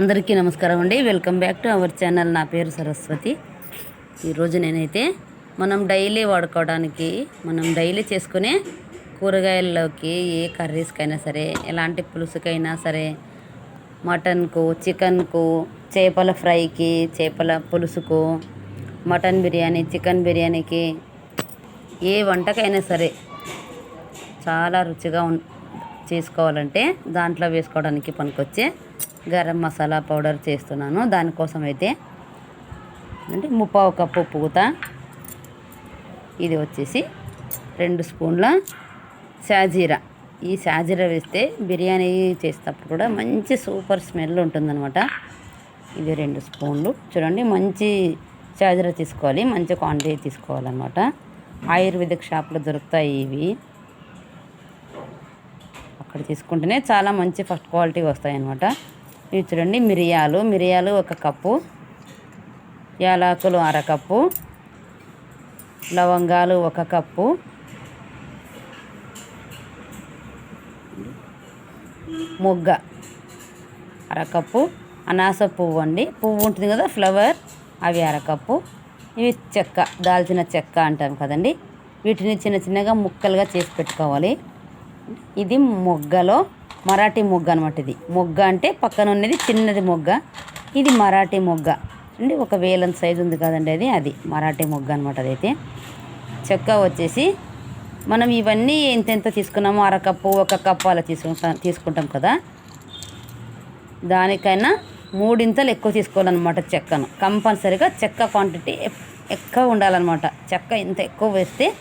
అందరికీ నమస్కారం అండి. Welcome back to our channel నా పేరు సరస్వతి. ఈరోజు నేనైతే మనం డైలీ వాడుకోవడానికి మనం డైలీ చేసుకునే కూరగాయల్లోకి ఏ కర్రీస్కైనా సరే ఎలాంటి పులుసుకైనా సరే మటన్కు చికెన్కు చేపల ఫ్రైకి చేపల పులుసుకు మటన్ బిర్యానీ చికెన్ బిర్యానీకి ఏ వంటకైనా సరే చాలా రుచిగా ఉం చేసుకోవాలంటే దాంట్లో వేసుకోవడానికి పనికొచ్చే గరం మసాలా పౌడర్ చేస్తున్నాను. దానికోసం అయితే అంటే ముప్పావు కప్పు పూత. ఇది వచ్చేసి రెండు స్పూన్ల షాజీరా. ఈ షాజీరా వేస్తే బిర్యానీ చేసేటప్పుడు కూడా మంచి సూపర్ స్మెల్ ఉంటుందన్నమాట. ఇది రెండు స్పూన్లు. చూడండి మంచి షాజీరా తీసుకోవాలి మంచి క్వాంటిటీ తీసుకోవాలన్నమాట. ఆయుర్వేదిక్ షాప్లో దొరుకుతాయి ఇవి. అక్కడ తీసుకుంటేనే చాలా మంచి ఫస్ట్ క్వాలిటీ వస్తాయి అన్నమాట ఇవి చూడండి మిరియాలు. మిరియాలు ఒక కప్పు. యాలకులు అరకప్పు లవంగాలు ఒక కప్పు. మొగ్గ అరకప్పు అనాస పువ్వు అండి. పువ్వు ఉంటుంది కదా ఫ్లవర్. అవి అరకప్పు ఇవి చెక్క దాల్చిన చెక్క అంటాం కదండి. వీటిని చిన్న చిన్నగా ముక్కలుగా చేసి పెట్టుకోవాలి. ఇది మొగ్గలో మరాఠీ మొగ్గ అనమాట ఇది. మొగ్గ అంటే పక్కన ఉన్నది చిన్నది మొగ్గ. ఇది మరాఠీ మొగ్గ. అండి ఒక వేలంత సైజు ఉంది కదండి అది. అది మరాఠీ మొగ్గ అనమాట అదైతే. చెక్క వచ్చేసి మనం ఇవన్నీ ఎంతెంత తీసుకున్నామో అరకప్పు ఒక కప్పు అలా తీసుకుంటాం తీసుకుంటాం కదా. దానికైనా మూడింతలు ఎక్కువ తీసుకోవాలన్నమాట చెక్కను. కంపల్సరీగా చెక్క క్వాంటిటీ ఎక్కువ ఉండాలన్నమాట. చెక్క ఇంత ఎక్కువ వేస్తే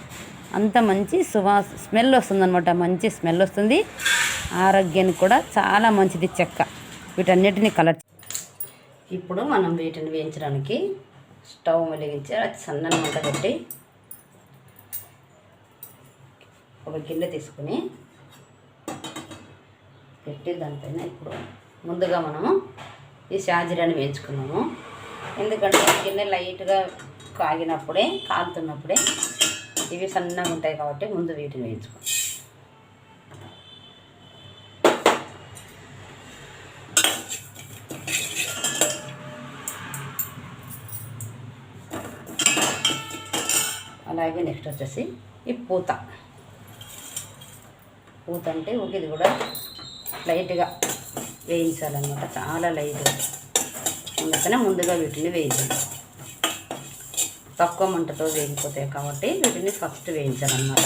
అంత మంచి సువాస స్మెల్ వస్తుందన్నమాట. మంచి స్మెల్ వస్తుంది. ఆరోగ్యానికి కూడా చాలా మంచిది చెక్క. వీటన్నిటిని కలర్ ఇప్పుడు మనం వీటిని వేయించడానికి స్టవ్ వెలిగించి అది సన్నని మంట పెట్టి ఒక గిన్నె తీసుకుని పెట్టి దానిపైన ఇప్పుడు ముందుగా మనము ఈ షాజీరాని వేయించుకున్నాము. ఎందుకంటే గిన్నె లైట్గా కాగినప్పుడే కాలుతున్నప్పుడే ఇవి సన్నగా ఉంటాయి కాబట్టి ముందు వీటిని వేయించుకో. అలాగే నెక్స్ట్ వచ్చేసి ఈ పూత. పూత అంటే ఒక ఇది కూడా లైట్గా వేయించాలన్నమాట. చాలా లైట్గా. అందుకనే ముందుగా వీటిని వేయించాలి తక్కువ మంటతో వేగిపోతాయి కాబట్టి వీటిని ఫస్ట్ వేయించాలన్నమాట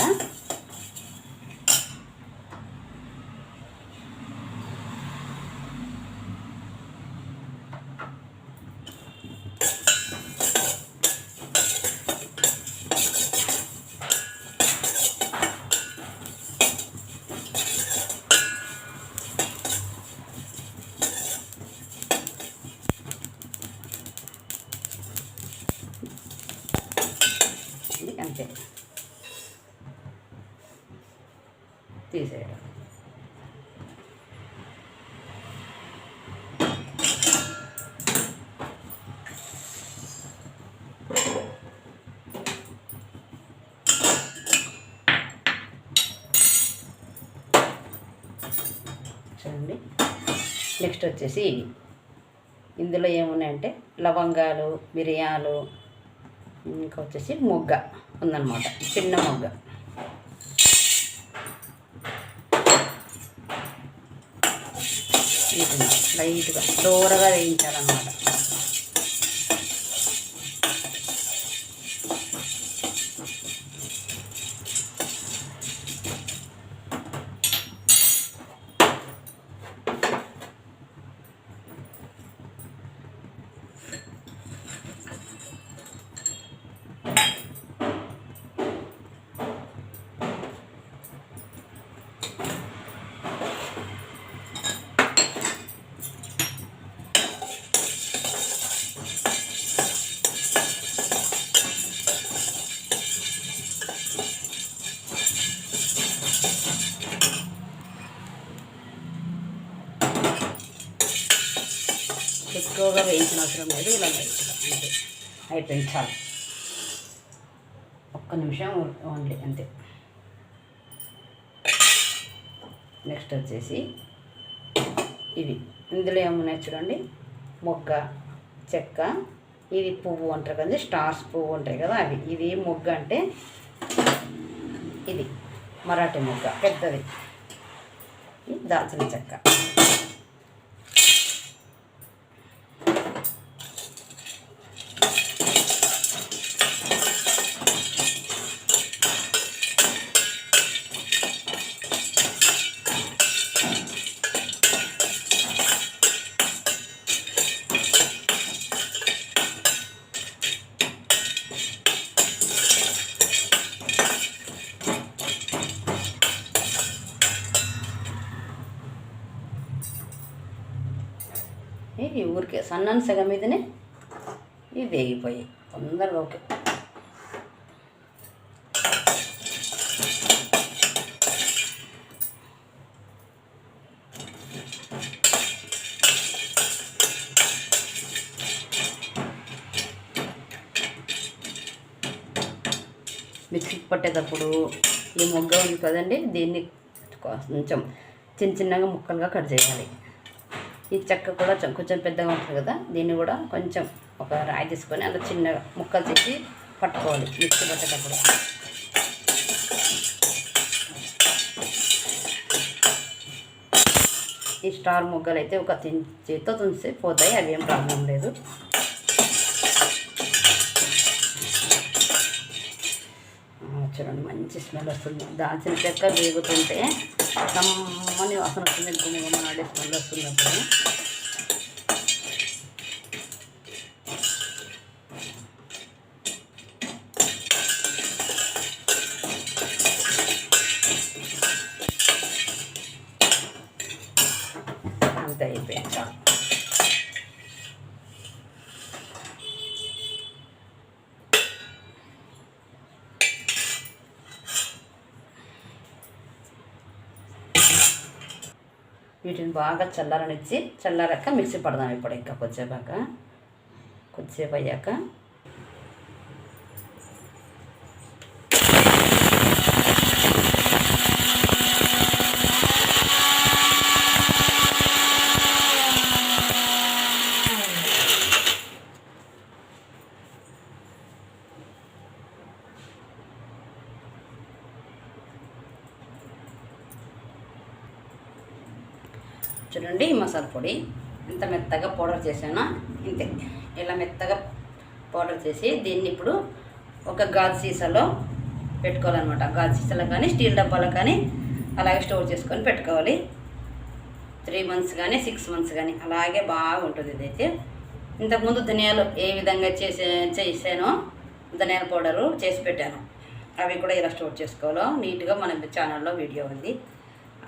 ఇది అంతే తీసేయడం చూడండి నెక్స్ట్ వచ్చేసి ఇవి ఇందులో ఏమున్నాయంటే లవంగాలు మిరియాలు ఇంకా వచ్చేసి మొగ్గ ఉందన్నమాట. చిన్న మొగ్గ. లైట్గా దూరగా వేయించాలన్నమాట. అవసరం లేదు ఇలా అంతే. అయిపోయింది చాలు. ఒక్క నిమిషం ఓన్లీ అంతే. నెక్స్ట్ వచ్చేసి ఇవి ఇందులో ఏమున్నాయి చూడండి? మొగ్గ చెక్క ఇది పువ్వు అంటారు కదా స్టార్స్ పువ్వు ఉంటాయి కదా అవి. ఇది మొగ్గ అంటే ఇది మరాఠీ మొగ్గ పెద్దది. దాల్చిన చెక్క. ఈ ఊరికే సన్నని సెగ మీదనే ఇవి వేగిపోయాయి తొందరగా ఓకే. మిక్సీకి పట్టేటప్పుడు ఈ మొగ్గ ఉంది కదండి దీన్ని కొంచెం చిన్న చిన్నగా ముక్కలుగా కట్ చేయాలి. ఈ చెక్క కూడా కొంచెం పెద్దగా ఉంటుంది కదా దీన్ని కూడా కొంచెం ఒక రాయి తీసుకొని అలా చిన్నగా ముక్కలు చేసి పట్టుకోవాలి మిక్సీ పట్టేటప్పుడు. ఈ స్టార్ ముగ్గలు అయితే ఒక తిన్ చేతితో తుంచితే పోతాయి అవి ఏం ప్రాబ్లం లేదు. చూడండి మంచి స్మెల్ వస్తుంది. దాల్చిన చెక్క వేగుతుంటే నమ్మని వాసన వస్తుంది గుమ్మగుమ్మ ఆడేసి మళ్ళీ వస్తుంది అప్పుడు అంతే అయిపోయింది చాలు వీటిని బాగా చల్లారనిచ్చి చల్లారాక మిక్సీ పడదాం ఇప్పుడు ఇంకా కొద్దిసేపాక కొద్దిసేపు అయ్యాక చూడండి ఈ మసాలా పొడి. ఇంత మెత్తగా పౌడర్ చేశాను? ఇంతే. ఇలా మెత్తగా పౌడర్ చేసి దీన్ని ఇప్పుడు ఒక గాజు సీసాలో పెట్టుకోవాలన్నమాట. గాజు సీసాలో కానీ స్టీల్ డబ్బాలో కానీ అలాగే స్టోర్ చేసుకొని పెట్టుకోవాలి. త్రీ మంత్స్ కానీ సిక్స్ మంత్స్ కానీ అలాగే బాగుంటుంది ఇదైతే. ఇంతకుముందు ధనియాలు ఏ విధంగా చేసే చేసానో ధనియాల పౌడరు చేసి పెట్టాను. అవి కూడా ఇలా స్టోర్ చేసుకోవాలో. నీట్గా మన ఛానల్లో వీడియో ఉంది.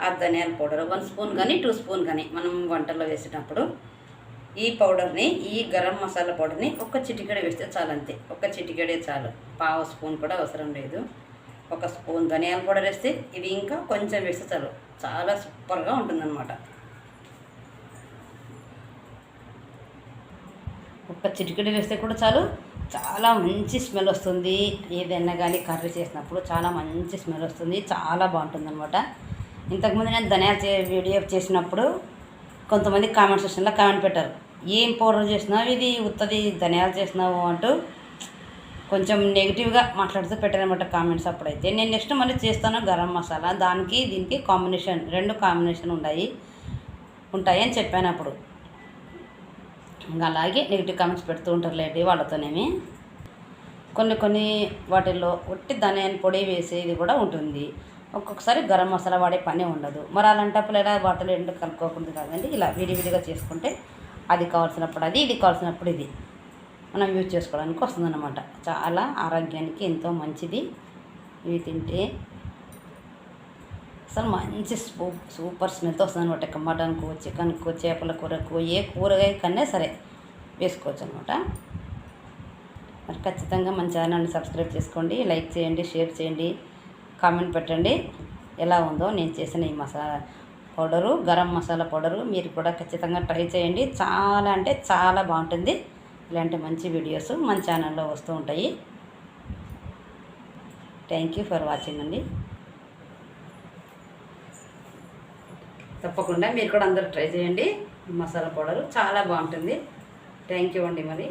ఆ ధనియాల పౌడర్. వన్ స్పూన్ కానీ టూ స్పూన్ కానీ మనం వంటల్లో వేసేటప్పుడు ఈ పౌడర్ని ఈ గరం మసాలా పౌడర్ని ఒక చిటికెడ వేస్తే చాలు అంతే. ఒక చిటికెడే చాలు. పావు స్పూన్ కూడా అవసరం లేదు. ఒక స్పూన్ ధనియాల పౌడర్ వేస్తే ఇవి ఇంకా కొంచెం వేస్తే చాలు. చాలా సూపర్గా ఉంటుందన్నమాట. ఒక్క చిటికెడు వేస్తే కూడా చాలు. చాలా మంచి స్మెల్ వస్తుంది. ఏదైనా కానీ కర్రీ చేసినప్పుడు చాలా మంచి స్మెల్ వస్తుంది. చాలా బాగుంటుంది అనమాట ఇంతకుముందు నేను ధనియాలు చే వీడియో చేసినప్పుడు కొంతమంది కామెంట్ సెక్షన్లో కామెంట్ పెట్టారు. ఏం పౌడర్ చేసినావు ఇది? ఉత్తది ధనియాలు చేసినావు అంటూ కొంచెం నెగిటివ్గా మాట్లాడుతూ పెట్టారనమాట కామెంట్స్ అప్పుడైతే. నేను నెక్స్ట్ మళ్ళీ చేస్తాను గరం మసాలా. దానికి దీనికి కాంబినేషన్ రెండు కాంబినేషన్ ఉన్నాయి ఉంటాయి అని చెప్పాను అప్పుడు. ఇంకా అలాగే నెగిటివ్ కామెంట్స్ పెడుతూ ఉంటారు లేండి వాళ్ళతోనేమి. కొన్ని కొన్ని వాటిల్లో ఒట్టి ధనియాల పొడి వేసేది కూడా ఉంటుంది. ఒక్కొక్కసారి గరం మసాలా వాడే పని ఉండదు. మరి అలాంటప్పుడు ఎలా వాటిలో ఎండు కలుపుకోకూడదు కాదండి? ఇలా విడివిడిగా చేసుకుంటే అది కావాల్సినప్పుడు అది ఇది కావాల్సినప్పుడు ఇది. మనం యూజ్ చేసుకోవడానికి వస్తుందన్నమాట. చాలా ఆరోగ్యానికి ఎంతో మంచిది. ఇవి తింటే అసలు మంచి సూ సూపర్ స్మెల్తో వస్తుంది అనమాట మటన్కు చికెన్కు చేపల కూరకు ఏ కూరగాయ కన్నా సరే వేసుకోవచ్చు అనమాట మరి ఖచ్చితంగా మన ఛానల్ని సబ్స్క్రైబ్ చేసుకోండి లైక్ చేయండి షేర్ చేయండి. కామెంట్ పెట్టండి. ఎలా ఉందో నేను చేసిన ఈ మసాలా పౌడరు గరం మసాలా పౌడరు మీరు కూడా ఖచ్చితంగా ట్రై చేయండి. చాలా అంటే చాలా బాగుంటుంది. ఇలాంటి మంచి వీడియోస్ మన ఛానల్లో వస్తూ ఉంటాయి. థ్యాంక్ యూ ఫర్ వాచింగ్ అండి. తప్పకుండా మీరు కూడా అందరూ ట్రై చేయండి. మసాలా పౌడరు చాలా బాగుంటుంది. థ్యాంక్ యూ అండి మరి.